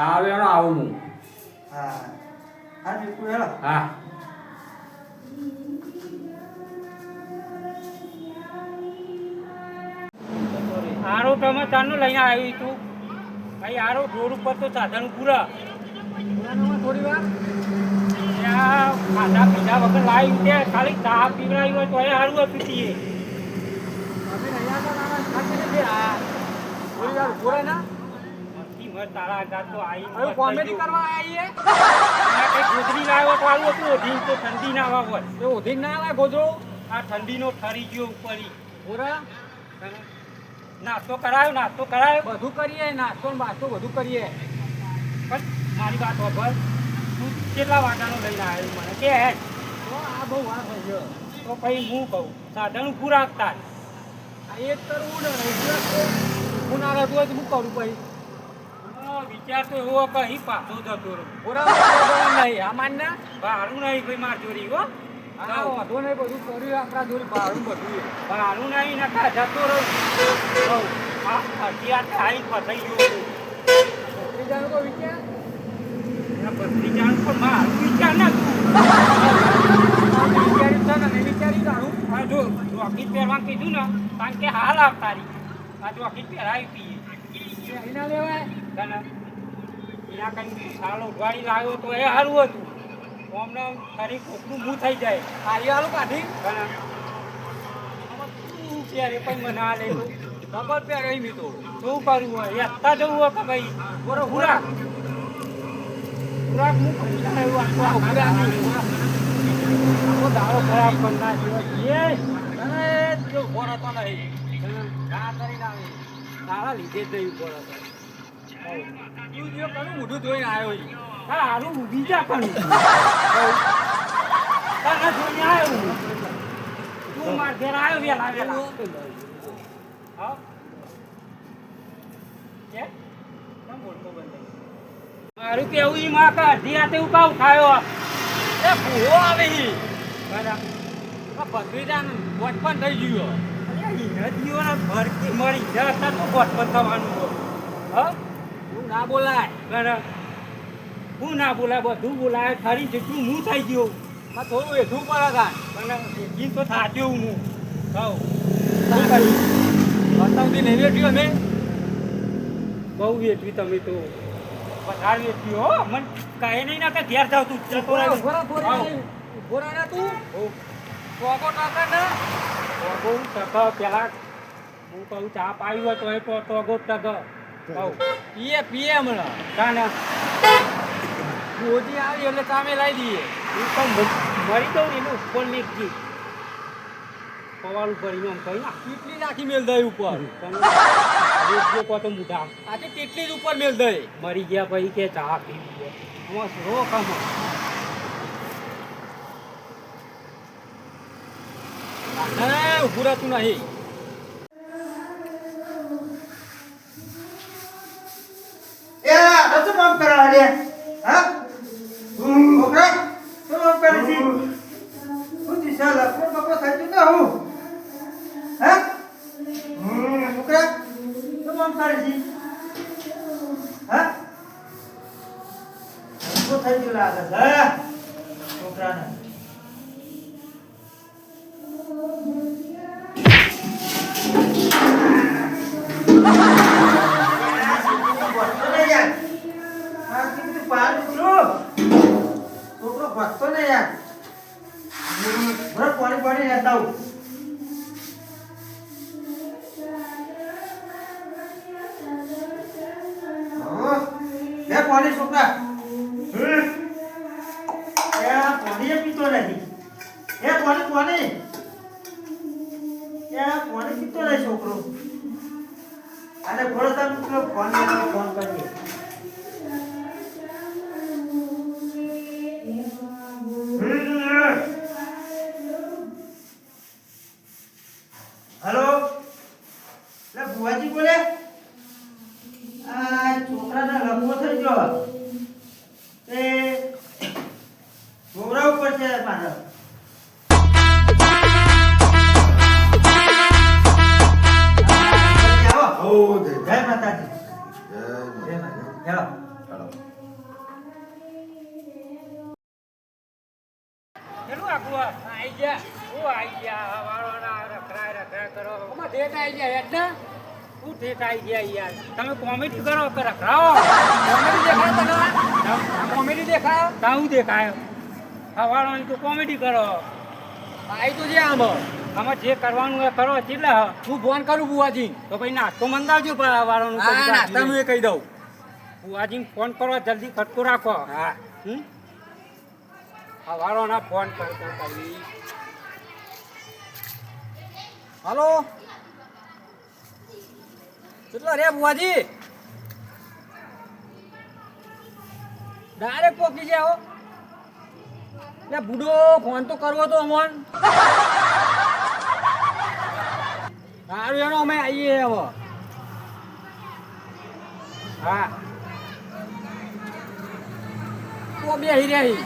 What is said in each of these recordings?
હા હવે એનો આવું હું હા હા બિલકુલ હેલો હા આરો તમે તારનો લઈને આવી તું ભાઈ આરો રોડ ઉપર તો સાધન પૂરા થોડી વાર ત્યાં ખાધા પીધા વગર લાવી તે ખાલી ચા પીવડાવી હોય તો એ સારું હતું તીએ થોડી વાર ઊભો રહે ના મસ્તી તારા આગળ તો આવી હવે કોમેડી કરવા આવીએ કઈ ગોદડી લાવ્યો તો હતું ઓઢી તો ઠંડી ના આવવા હોય. તો ઉધી ના આવે ગોદરો આ ઠંડીનો ઠરી ગયો ઉપરી. પૂરા નાસ્તો કરાયો નાસ્તો કરાયો. બધું કરીએ નાસ્તો ને બાસ્તો બધું કરીએ. પણ મારી વાત ખબર તું કેટલા વાટાનો લઈને આવ્યો મને? કે હે આ બહુ વાર થઈ ગયો. તો પછી હું કહું? સાધન તાર. આ એક કરવું ને હું ના રહેતું હોય તો હું કરું પછી? વિચાર તો એવો કે અહીં પાછો જતો રહો બરાબર નહીં આ માન ના. ભાડું નહીં ભાઈ માર ચોરી હો. આ વાંધો નહીં બધું કર્યું આપણા જોડે ભાડું બધું. ભાડું નહીં નકા જતો રહો અત્યારે ખાઈ ફસાઈ ગયો. બીજાનો વિચાર? બધી જાણ પણ મારું વિચાર ના તું વિચાર્યું છે ને નહીં વિચારી જાણું આ જો જોકીટ પહેરવાનું કીધું ને કારણ કે હાલ આવતા રહી આ જોકીટ પહેરાવી પીએ. એના લેવાય. તને એના કંઈ સારો ઉઘાડી લાવ્યો તો એ સારું હતું. અમને ખરી ખોખનું મું થઈ જાય. ખાલી આલું કાઢી. તને ત્યારે પણ મને આ ડબલ પેર રહી મી તો. શું કરવું હોય એ અત્તા જવું હોય કે ભાઈ? બોરો ખુરાક. ખુરાક હું પૈસા એવું આખું આખો દાડો ખરાબ કરનાર જો ફોન હતો નહીં. ના કરીને આવી તારા લીધે જ નહીં હતા તું મોઢું ધોઈને આવ્યો હા હારું બીજા પણ આવ્યો તું માર આવ્યો વેલા વેલા હા કે કેમ મારું કેવું ઈ માં કે અડધી રાતે ઉકાવ ખાયો એ ભૂવો આવે છે. બરાબર આ ભત્રીજાનું બચપન થઈ ગયું નદીઓના ભરતી મળી જતા તો બચપન થવાનું હોય. હા તું ના બોલાય. બરાબર હું ના બોલાય બધું બોલાય. ખરી જેટલું હું થઈ ગયું. માં થોડું એઠું પડે કાન મને ગીત તો થાક્યો હું. કહું બતાવતી નહીં અમે? બહુ વેઠવી તમે તો. વધારે વેઠવી હો. મને કહે નહીં ના કે ઘેર જાવ તું ઊભો રહે, તું. હો. ટોકો ને? તો બહુ ટક પેલા હું કહું ચા પાવી હોય તો એ તો તો ગો ટક પીએ પીએ હમણાં. કાને મોદી આવી એટલે સામે લાવી દઈએ. હું મ- મરી દઉં એનું ઉપર મેઘજી પવાલું કહી ના કેટલી નાખી મેલ દઈ ઉપર? વેચજો કહો તો મુઢા. આજે કેટલી જ ઉપર મેલ દઈ? મરી ગયા પછી કે ચા પીવી મસ્ત રો કામ. ઉભું રહેતું નહીં. યાર. બરાબર પાણી પાણી આવું હા. લે પાણી છોકરા. પાણી પીતો નથી. એ પાણી પાણી. પાણી પીતો નથી છોકરો. અને ઘોડો તમે ફોન ફોન કરીએ. હેલો? લે બુવાજી બોલે? આ છોકરાને લગવો થઈ ગયો. શું આવી ગયા યાર. તમે કોમેડી કરો કે રખડાવો કોમેડી દેખાય તમે કોમેડી દેખાય? કાવું દેખાય. હા તો કોમેડી કરો. આઈ તો જે આમ. આમાં જે કરવાનું એ કરો કેટલા હું. ફોન કરું બુવાજી તો ભાઈ નાસ્તો મંદાવજો વાળાનું નાસ્તા હું કહી દઉં. બુવાજી ફોન કરો જલ્દી ખટકો રાખો. હા. હવાળો ના ફોન કરતો કર કરી. હલો કેટલો રે બુવાજી ડાયરેક્ટ પોકી જાઓ લે બુડો ફોન તો કરવો તો અમોન. સારું એનો અમે આવીએ હવે. હા. તો બે રહી.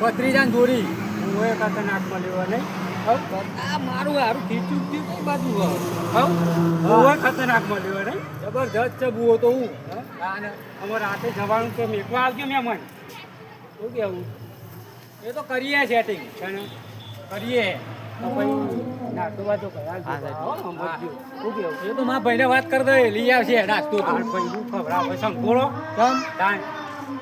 ભત્રીજાન દોરી હું એ ખતરનાક મળ્યો નહીં? આ મારું હારું ખીચું થયું કઈ બાજુ હે? હવ? હું એ ખતરનાક મળ્યો નહીં જબરજસ્ત છે બુઓ તો હું. અમારે રાતે જવાનું તો મેકવા આવજો મહેમાન. શું કેવું એ તો કરીએ સેટિંગ કરીએ. પછી નાસ્તો કેવું એ તો મારા ભાઈને વાત કરી દે લઈ આવશે નાસ્તો ભાઈ ખવડાવે સંકોળો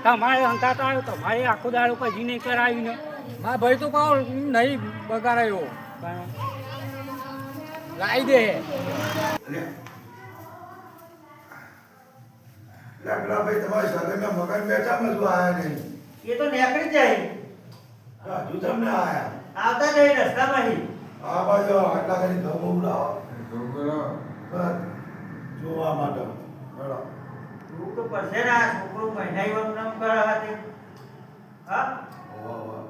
તમારે અંતાત આવ્યો તમારે આખો દાડો કજી નહીં કરાવ્યું ને મારા ભાઈ તો કહો નહીં બગાડાયો લાવી દે. લાકડા ભાઈ તમારી સાથે મકાન બેઠા માં શું આયા નહીં. એ તો નીકળી જાય. હજુ તમને આયા. આવતા નહીં રસ્તામાંથી. આ બાજુ આટલા કરી ધમો ઉડાવો. જોવા માટે. બરાબર તું તો પડશે ને છોકરો મહિના નામ કરે હા? વાહ.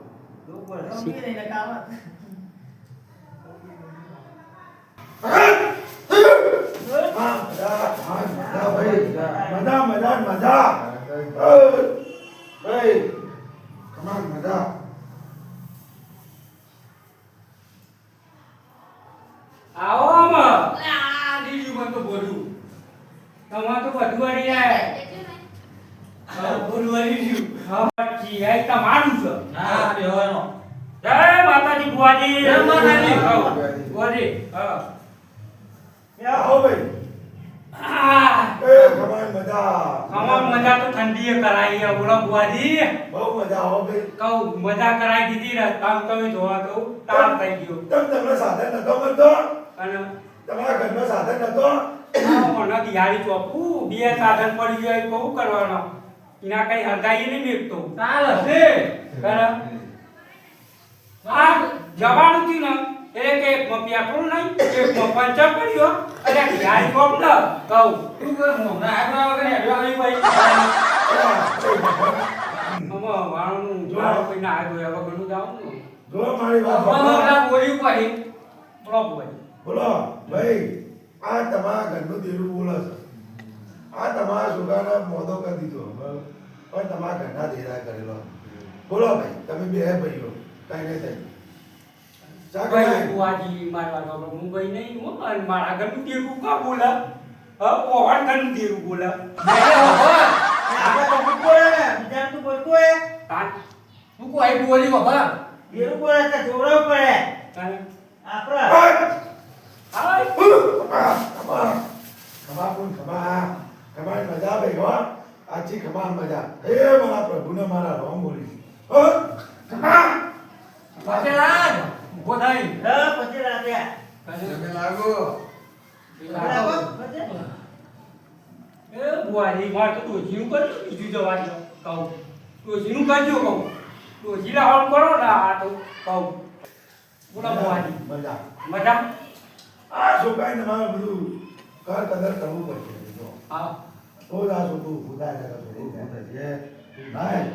મજા આવો આમાં. આ દીદી મને તો બોલું. તમારે તો બધું આવી જય. મજા અમાર મજા તો ઠંડીએ કરાઈ બોલો બુવાજી બહુ મજા આવો ભાઈ. કહું મજા કરાઈ દીધી રસ્તામાં તમે જોવા તો તાર થઈ ગયો. તમ તમને સાધન નતો મળતો? અને? તમારા ઘરનો સાધન નતો? મને દિહાડી ચોપું બે સાધન પડી જાય તો શું કરવાનો. એના કઈ હરગાઈ નહીં મેકતો તાલ હશે. ખરા આ જવાનું થયું ને એટલે કે એક મપિયા કરું નહીં એક માં પંચર પડ્યો અને દિહાડી કોમ ન કહું. તું કર મોના આગળ વગર હેડવા આવી ભાઈ આમાં વાણું જોવા કોઈ ના આગળ હવે ઘણું જાવું ને જો મારી વાત સાંભળો. બોલી પડી બોલો બોલ બોલો ભાઈ આ તમારા ઘરનું દેરું બોલે છે. આ તમારા છોકરાને મોદો કરી દીધો. બરાબર? પણ તમારા ઘરના દેરા કરેલો. બોલો ભાઈ તમે બે ભાઈઓ કઈ નહીં થાય. ભાઈ? બુઆજી મારવા બાબા હું નહીં હું મારા ઘરનું દેરું કા બોલા? હા ઓવાન ઘરનું દેરું બોલા. આપણે તો બોલે ને બીજા તો બોલતો હે. તાન તું કોઈ બોલી બાબા એવું બોલે તો જોવડાવવું પડે. તાન આપણે હાય! ખમા. ખમા કોણ ખમા? ખમાની મજા ભાઈ હો. આછી ખમા મજા. હે મારા પ્રભુને મારા રોમ બોલી. હો? ખમા પાછળ ઊભો થઈ હ પછી રાતે લાગો. લાગો. પછી એ બુઆજી માર તો ડોશીનું કરજો બીજું જવાનું. કહું. ડોશીનું કરજો કહું. જીલા લાવવાનું કરો ને આ તો કહું. બોલા બુઆજી મજા. મજા? આ છોકાવીને મારે બધું કર કદર કરવું પડશે. જો હા. છોકરું ઊભું થશે નહીં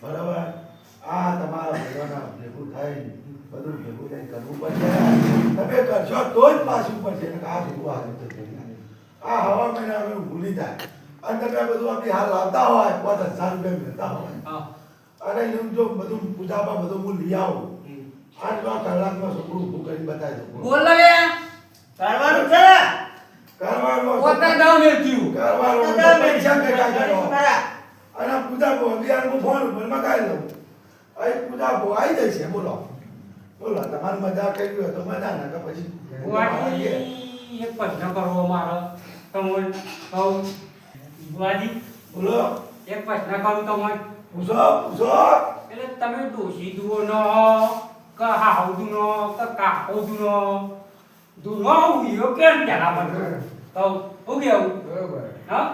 બરાબર? આ તમારા ભગવાનના ભેગું થાય બધું ભેગું થઈને કરવું પડશે તમે કરશો તો જ પાછું પડશે. આ ભેગું હાલ આ હવા મહિના અમે ભૂલી જાય. અને તમે બધું આપણી હાલ લાવતા હોય પાંચ હજાર રૂપિયા મળતા હોય. અને એનું જો બધું પૂજામાં બધું હું લઈ આવું. આઠ કલાકમાં છોકરું ઊભું કરીને બતાવી દઉં. બોલ કરવાનું છે? કરવાનું પોતા ને થયું. કરવાનું પૈસા ભેગા કરો અને પૂજા બહુ અગિયાર હું ફોન ઉપર મગાવી લઉં. અહીં પૂજા બહુ આવી જશે બોલો. બોલો. તમારે મજા કરી હોય તો મજા ના કે પછી. એક પ્રશ્ન કરવો મારો. તમને કહું. બોલો. એક પ્રશ્ન કરું તમને પૂછો પૂછો. એટલે તમે ડોશી દુઓનો કે હાઉદુનો કે કાકોદુનો દુનો ઉયો કેમ પેલા મને કહું હું કેવું બરોબર. હા?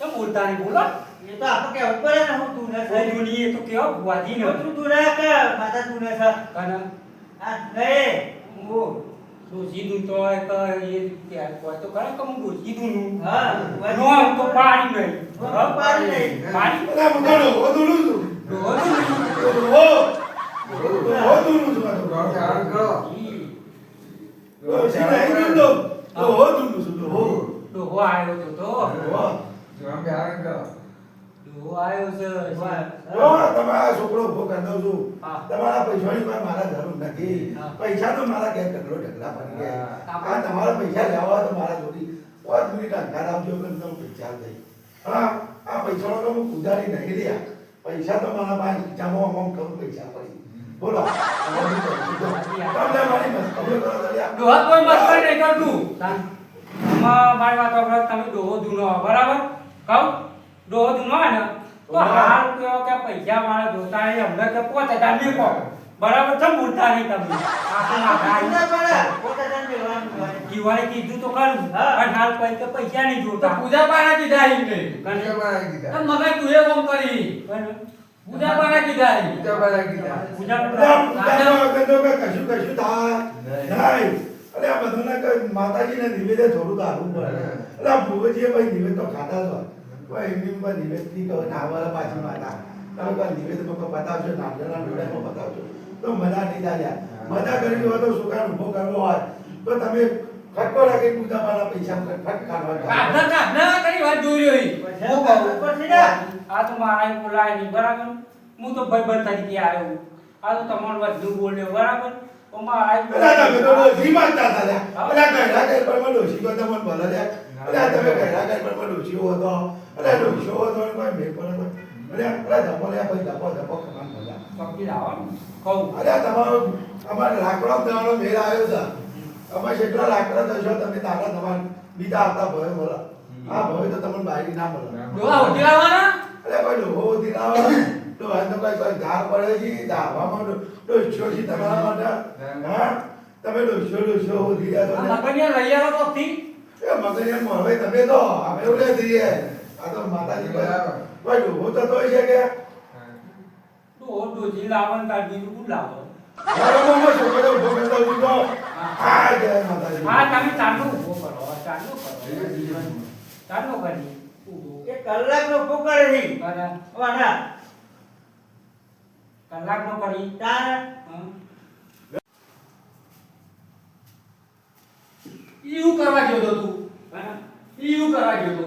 તો બોલતા નહીં બોલો. એ તો આપણે કેવું પડે ને હું તું ને ઓ દુની એ તો કેવો બુવાજી ને. તું તું ને કે માતા તું ને છે કને આ નહીં ઓ ડોશી દુન તો એક એ ત્યાં કોઈ તો કરે કે હું ડોશી દુનું હા નો તો પાડી નહીં. હા, પાડી નહીં. પાડી? અરે હું તો ડોહો દૂરું પૈસાની કોઈ મારા જરૂર નથી પૈસા તો મારા ઘેર ઢગલો ઢગલા પડી તમારા પૈસા લેવા તો મારા જોડી. પાંચ આવજો કે તમે પૈસા દઈ હા, આ પૈસાનો તો હું ઉધારી નહીં લ્યા પૈસા તો મારા પાસે ખીચામાં આમ કરું પૈસા પડી બોલો. કરું કરો નહીં કરતું મારી વાત તમે ડોહો ધૂનો બરાબર? કહું? ડોહો હોય ને તો હાલ કયો કે પૈસા મારા જોતા નહીં અમને કે પોતે દામી કહો બરાબર છે બોલતા નહીં તમે આ તો માથા તું ને પડે. આવી. પોતે તને દેવાનું હોય. જીવાએ કીધું તો ખરું. પણ હાલ કોઈ કે પૈસા નહીં જોતા. પૂજા પાડા કીધા ઈ ને કને? પૂજા પાના કીધા મગજ તું એ કોમ કરી? પૂજા પાના કીધા. પૂજા પાના કીધા પૂજા વગર તો કઈ કશું કશું થાય. નહીં. અરે આ બધાને કઈ માતાજીને નિવેદે થોડું તો આવું પડે. અરે આ ભુવજીએ ભાઈ નિવેદ તો ખાતા જ હોય. કોઈ એમની નિવેદથી કહો નાવર પાછી માતા તમે કોઈ નિવેદમાં કોઈ બતાવશો નામજના ડોળામાં બતાવશો તો મજા નહીં ચાલ્યા મજા કરવી હોય તો સુકાન ઊભો કરવો હોય? તો તમે ખટકો લાગે પૂજા મારા પૈસા ખટ ખાવા કાઢના કાઢના કરી વાત જોઈ રહી. હું કહું ને. આ તો મારા બોલાય નહીં બરાબર? હું તો ભાઈબંધ તરીકે આવ્યો આ તો તમારું બધું બોલ્યો બરાબર? ઓમાં મારા અરે તમે તો ડોશી માંગતા હતા આ ગયડા ગયડ પરમાં ડોશી તો તમને ભલે લે અરે તમે ગયડા ગયડ પરમાં ડોશી હો તો. અરે ડોશી હો તો કોઈ મેં પણ હતો. અરે અરે ધપો લ્યા ભાઈ ધપો ધપો કામ ભલા. પકડી લાવો કહું. અરે તમારો અમારે લાકડો દેવાનો મેળ આવ્યો છે. અમે જેટલા લાકડા દશો તમે તારા તમારે બીજા આવતા ભય બોલા આ ભય તો તમને બાઈક ના મળે. ડોહા ઉઠી લાવવાના? અરે કોઈ ડોહો ઉધી ના આવે તો કોઈ કોઈ પડે છે ધારવામાં ડો- છે તમારા માટે. હા? તમે ડોસ્યો ડોસ્યો ઉધી ગયા મગનિયા લઈ આવો તો થી. એ મગનિયા મોરવાઈ તમે તો અમે ઉડે જઈએ. આ તો માતાજી બરાબર કોઈ ડોહો તો તોય છે કે? તો ડોજી લાવો ને તાર બીજું શું લાવો? મારા છોકરો ઊભો કરતો ઊભો તો જય માતાજી. હા તમે ચાલુ ઊભો કરો ચાલુ કરો. ચાલુ કરી. એ કલાકનો છે. કરે વાના. કલાકનો કરી તાર ઈયું કરવા ગયો તો તું? ઈયું કરવા ગયો તો.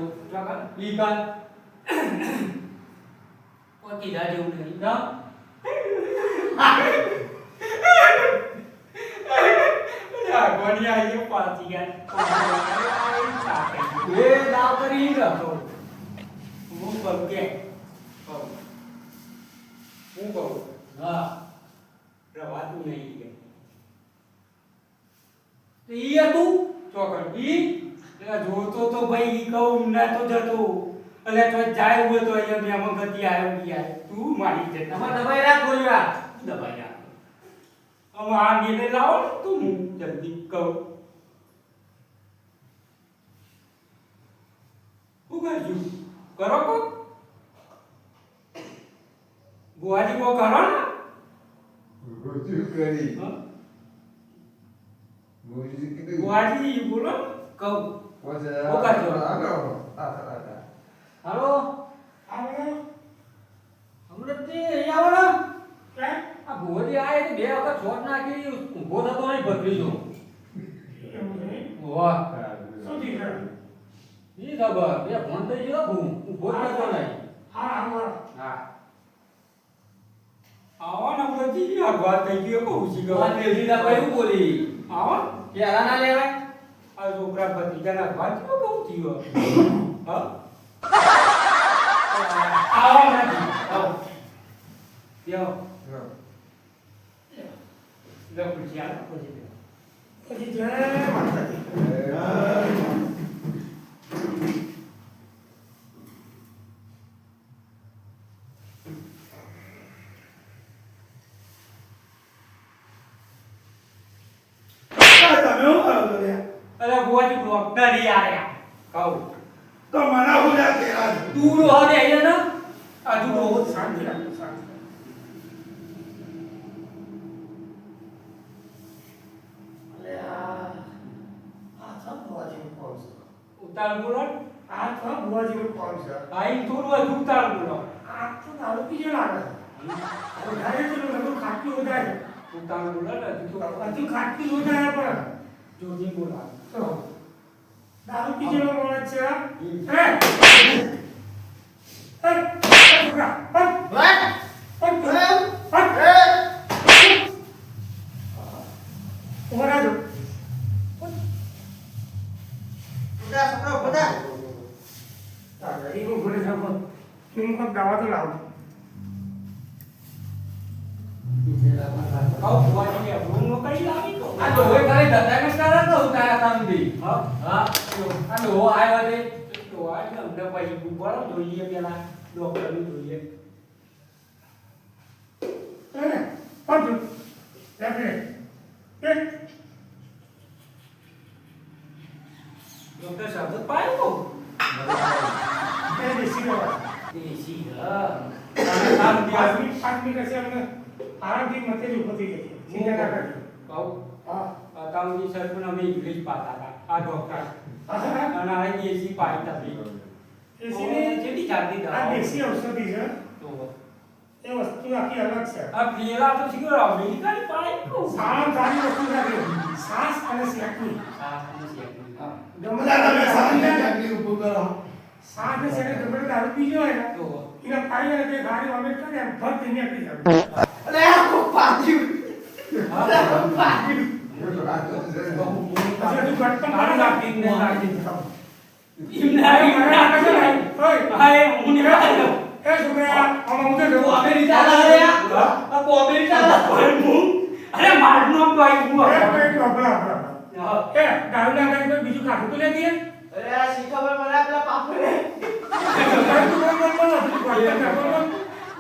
ઈ કાન નહીં હં? અરે પાછી ગયા. એ દાવ કરી ઈ રહ્યો. હું કહું કે કહું. હું કહું હા રવાતું નહીં કે તો ઈ હતું ચોકન ઈ એટલે જોતો તો ભાઈ ઈ કહું ના તો જતો એટલે તો જાય હોય તો અહીંયા મેં ગતિ આવ્યો ગયા તું મારી દે તમારે દબાઈ રાખ ગોળ્યા દબાઈ રાખ. હવે આ મેલે લાવો ને તું હું જલ્દી કહું. ઉગાજુ કરો કો બુઆજી કો કરો ને. રોજુ કરી. બુઆજી બોલો કહું. પોસે ઓ કાઢજો. આગળ આ આ હાલો? આવો તે અહીંયા આવો ને. આ આય તો બે વખત શોટ નાખી ઊભો થતો નહીં ભત્રીજો. વાહ. શું થયું ઈ ખબર. બે ફોન થઈ ગયો હું ઊભો થતો નહીં. હા હા હા. આવો ને અગવા થઈ ગયો. કહું છું કે વાત ના ભાઈ હું. બોલી? આવો. ના લેવાય. આ છોકરા ભત્રીજાના અગવા કેવો કહું થયો? હા આવો નથી આવો લ્યો લો ખુરશી આલો ખુરશી લ્યો. પછી જય માતાજી આ તમે શું કરો છો લ્યા? અરે બુઆજી ડોક્ટર ઈ આયા કહું તો મને હું લ્યા તેરા છો? તું રો હવે આયા ને આ તું રો શાંતિ રાખો શાંતિ અલ્યા, આ તો બુવાજીનું ફોન છે. ઉતાર બોલો આ તો બુવાજીનું ફોન છે. આઈ થોડું હજુ ઉતાર બોલો આ તો દારૂ પીજો લાગે છે. વધારે તો નકરું ખાટલું વધારે. ઉતાર બોલો ને હજુ તો હજુ ખાટલું વધારે પણ. જોજી બોલો તો, દારૂ પીજેલો માણસ છે. એ! એ! એ છોકરા, કહું બુઆજી રૂમ નો કઈ લાવી કહું આ ડોહે ખાલી ધંધા નતા કરતો ઉતારા કામથી હા હા. આ ડોહો આવ્યો તે. તો આ ને અમને પછી બોલો જોઈએ પેલા. ડોક્ટરનું જોઈએ એ, હટ! લેફ્ટ લે. એ! ડોક્ટર સાહેબ પાયો કહું એ દેશી દવા. દેશી હા કામ પાંચ દિવસ મિનિટ પાંચ મિનિટ હશે અમને આરામથી મતેજ ઊભો થઈ જશે. ચિંતા ના કરજો. કહું હા. અતાઉની સરપણ અમે ઇંગ્લિશ પાતા હતા આ ડોક્ટર હા. અને આ દેશી પાઈ તપી દેશીની જેટી ચાલતી આ દેશી ઔષધિ છે. તો એ વસ્તુ આખી અલગ છે. આ પેલા તો શીખો અમેરિકાની પાઈ કહું સારામાં સારી વસ્તુ છે શ્વાસ અને શેકની. ગમે બધા તમે સાંજે તે ચાકરી ઊભું કરો. શ્વાસ ને શેકે ગમે તે દારૂ પીજો હોય ને. તો એને પાઈ અને તે ગાડી કરે એમ ભર થઈ નીકળી જાય અરે આ કોક પાડ્યું હા અરે આ કોક પાડ્યું પછી હજુ ઘટ પણ મારું ખરા નાખી ને નાખી એમ મારા આગળ છે ને, ઓય, હા એ હું ને એ છોકરા આમાં ઊંધો જો. અરે મારું નામ તો આવી હું એ, એ, એ, હભરા, હભરા. એ, દારૂના આગળ કોઈ બીજું ખાતું તો લે દઈએ? અરે આ શીખબર મને પેલા પાપડે દારૂ તો કોઈ બોલ, બોલ, બોલ, બોલ, બોલ, બોલ.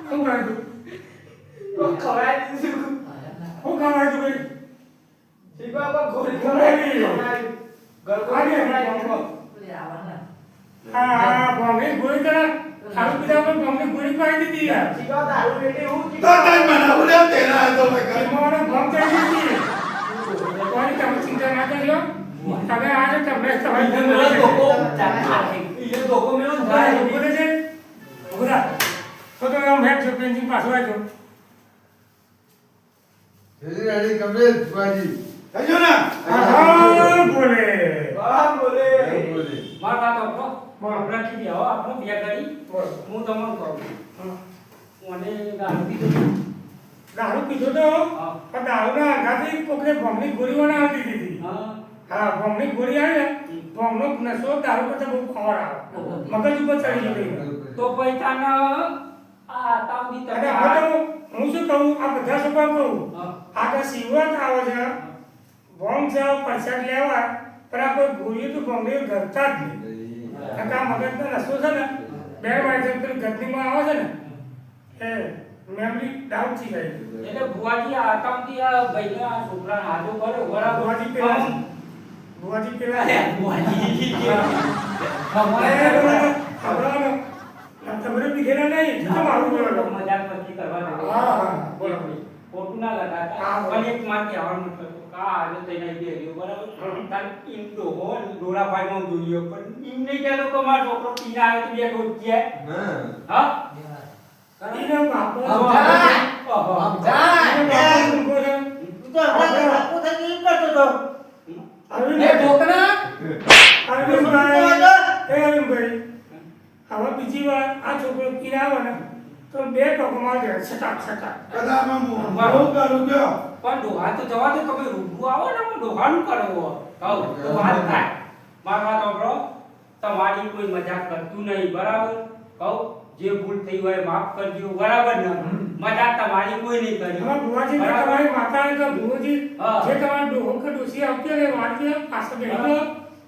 શું કરે તું? કોક ખવડાવી દીધું શું ખાવાય તું ભાઈ? શીખવા કોક ગોળી ખવડાવી. ખવડાવી ગળગો આગે. ખવડાવી હા, હા, ભોંગી ગોળી તને દારૂ પીધા પર ભોંગી ગોળી પાડી દીધી યાર. શીખવા દારૂ પેટી હું તો તઈ મને હું લ્યા તેરા હતો ભાઈ ઘર. એમાં મને ભોંગ ચડી દીધી. કોઈ તમે ચિંતા ના કરજો. તમે આજે તમને તમારી ઘર બોલે છે? ઉભરા. તો તો આમ હેડ છો, પેન્સિલ પાછું આવજો. કહેજો ને? હા, બોલે. વાહ બોલે. માર વાત આપો બોલો. આપણે કીધી આવો આપણો બે કરી. હું તમને કહું. હા. મને દારૂ પીધો દારૂ પીધો તો? હા. પણ દારૂના આઘાતથી કોકને ભોંગની ગોળી ના આવતી દીધી હા. હા ભોંગની ગોળી આવે ને ભોંગનો નશો દારૂ કરતા બહુ ખબર આવે. મગજ ઉપર ચડી ગઈ તો પૈસાનો આ તાવની તમે હવે હું શું કહું આ બધા છોકરા કહું હા. શિવરાત આવે છે ભોંગ છે પ્રસાદ લેવા પણ આ કોઈ ગોળીઓ તો ભોંગની ઘરતા જ નહીં કારણ મગજનો નશો છે ને બે વાર પેલી ગદનીમાં આવે છે ને એ મેમરી ડાઉન થઈ જાય એટલે ભુવાજી આ તાવથી આ ભાઈને આ છોકરાને હાથો કર્યો બરાબર ભુવાજી પેલા ભુવાજી પેલા અરે ભુવાજી તમારે પીધેલા નહીં. શું મારું બોલો મજાક પછી કરવા દે. હા, હા, બોલો. ખોટું ના લગાતા. પણ એક માં કહેવાનું મતલબ હતું કે આ આજે થઈને આવી ગયો બરાબર? તાર ઈમ તો હો ડોરાભાઈમાં જોઈએ પણ ઇન ને કે કે મારો છોકરો પીને આવે તો બે ડોઝ ગયા હા? એને બાપો સમજાય. ઓહો. સમજાય. એને બાપો મૂકો છે. તું તો હમણાં બાપુ થઈ એમ કરતો હતો અરવિંદ- અરવિંદભાઈ, એ અરવિંદભાઈ, હવે બીજી વાર આ છોકરો પીને આવે ને તો બે ટોકો કદામાં હું હું કરું ગયો પણ ડોહા તો જવા દે તમે રૂબરૂ આવો ને હું ડોહાનું કરવો કહું તો વાત થાય. મારી વાત સાંભળો. તમારી કોઈ મજાક કરતું નહીં બરાબર? કહું જે ભૂલ થઈ હોય માફ કરજો બરાબર ને? મજાક તમારી કોઈ નહીં કરી. હવે ભુવાજી તમારી માતા ને તો ભુવાજી જે તમારા ડોહો કે ડોસી આવતી હોય ને વાંચી પાછળ બેઠો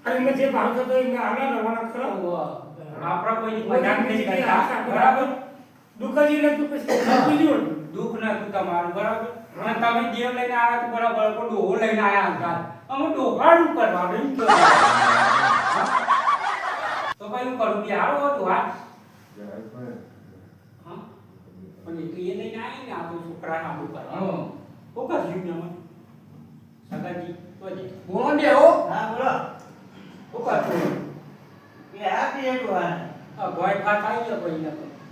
અને મેં જે ભાવ થતો એને એમને આના રવાના કરો આપણા કોઈ મજાક નહીં કરતા. બરાબર? બરાબર દુકાજી ને તું પછી બીજું દુઃખ નતું તમારું બરાબર? અને તમે દેવ લઈને આવ્યા તો બરાબર પણ ડોહો લઈને આવ્યા હતા અમે ડોહાડું કરવાનું. હા? તો ભાઈ હું કરું? બિહારો હતો હા? પણ એ તો એ લઈને આવી ને આ તો છોકરા નામું કરવાનું શું કરશું ને અમે સગાજી તો જે. બોલો ને હો. હા બોલો. કરશું એ આ પીએ ડોહાને. આ ભોય ફાટ આવી ગયો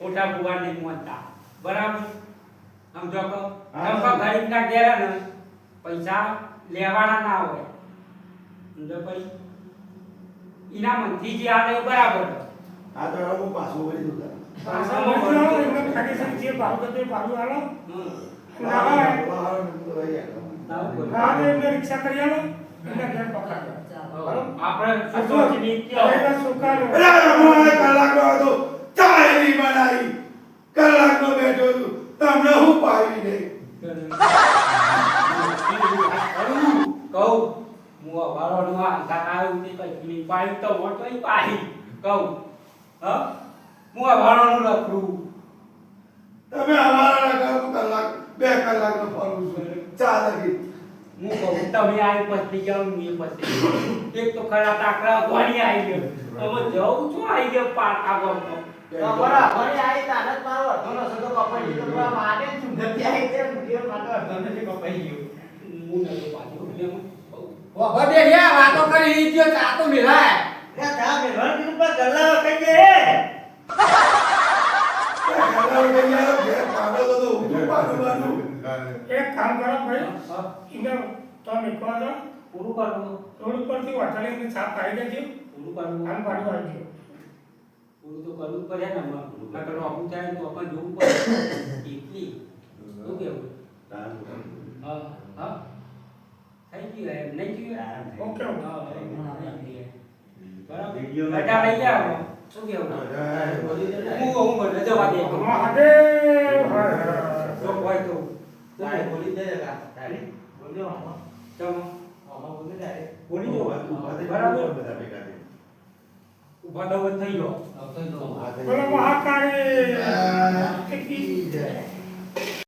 ખોટા બુવાડ ને મોંતા બરાબર? સમજો કો હા. તમે ગરીબના ઘેરે ને પૈસા લેવાના ના હોય. સમજો પછી એના મનથી જે આવે બરાબર આ તો હું પાછું વળી દઉં. પાછા મળજો એમને કાઢી જે ભાવ તો ભાડું આલો હમ. ના હોય. બહાર નીકળો ભાઈ ના. ના તો એમને રિક્ષા કરી આલો. એમને ઘેર પકડાડો આપણે સોચની કયો? હવે છોકરાનો અરે હું હતો. ચાય બનાવી. કલાકનો બેઠો છું. તમને હું પાવી નહીં કહું હું અવારોનો આ અંગાત આવ્યો તે કઈ ફીલિંગ પાઈ તો મોટો ઈ કહું હ? હું અવારોનું લખું. તમે અમારા કરો કલાક બે કલાકનો ફરું છું ચાલે હું કહું તમે આવી પછી હું એ પછી એક તો ખરા તાકડા ગોળી આવી ગયો. તમે જવું છું આવી ગયો પાકા ગમતો ગયો. ગયો. વાતો કરી ગયો ચા તો મિલાય ચા મેળવાનું કીધું પણ ગલ્લાઓ ખાઈ એક કામ કરો ભાઈ. હા, તમે કહો છો? પૂરું પાડવું થોડું પરથી વાટાડી એમને છાપ પાડી દેજો. પૂરું પાડવું કામ ભાડું આપજો પૂરું તો કરવું પડે ને અમારે. નકર આવું થાય તો આપણે જોવું પડે. એટલી શું કેવું હા હા. થઈ ગયું એમ નહીં ગયું ઓકે ઓકે. બરાબર? બેટા લઈ આવો. શું કેવું હું હું જવા દે. તો હોય તો. તારે બોલી દે. બોલી આમાં. ચલો. આમાં બોલી તારે. બોલી જો બરાબર. ઊભા થઈ ગયો બોલો મહાકાળી.